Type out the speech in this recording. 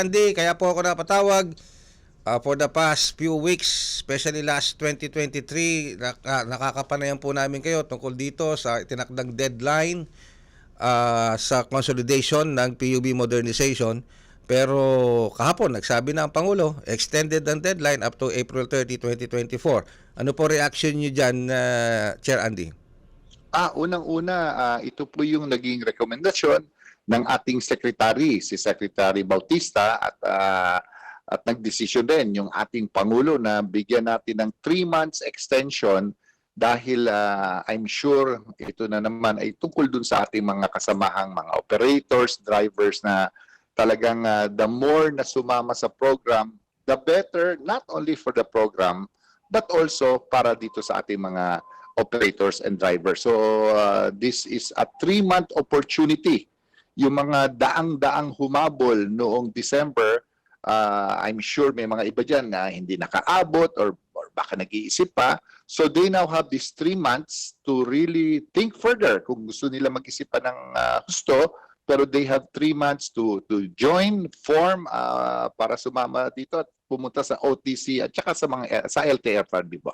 Andy, kaya po ako napatawag. Uh, for the past few weeks, especially last 2023, naka, nakakapanayan po namin kayo tungkol dito sa tinakdang deadline uh, sa consolidation ng PUB modernization. Pero kahapon, nagsabi na ang Pangulo, extended ang deadline up to April 30, 2024. Ano po reaction niyo dyan, uh, Chair Andy? Ah, unang-una, ah, ito po yung naging rekomendasyon ng ating secretary, si Secretary Bautista at ah, at nagdesisyon din yung ating pangulo na bigyan natin ng 3 months extension dahil ah, I'm sure ito na naman ay tungkol dun sa ating mga kasamahang mga operators, drivers na talagang ah, the more na sumama sa program, the better not only for the program but also para dito sa ating mga operators and drivers. So uh, this is a three-month opportunity. Yung mga daang-daang humabol noong December, uh, I'm sure may mga iba dyan na hindi nakaabot or, or baka nag-iisip pa. So they now have these three months to really think further kung gusto nila mag-isip pa ng uh, gusto. Pero they have three months to to join, form uh, para sumama dito at pumunta sa OTC at saka sa mga sa LTFRB po.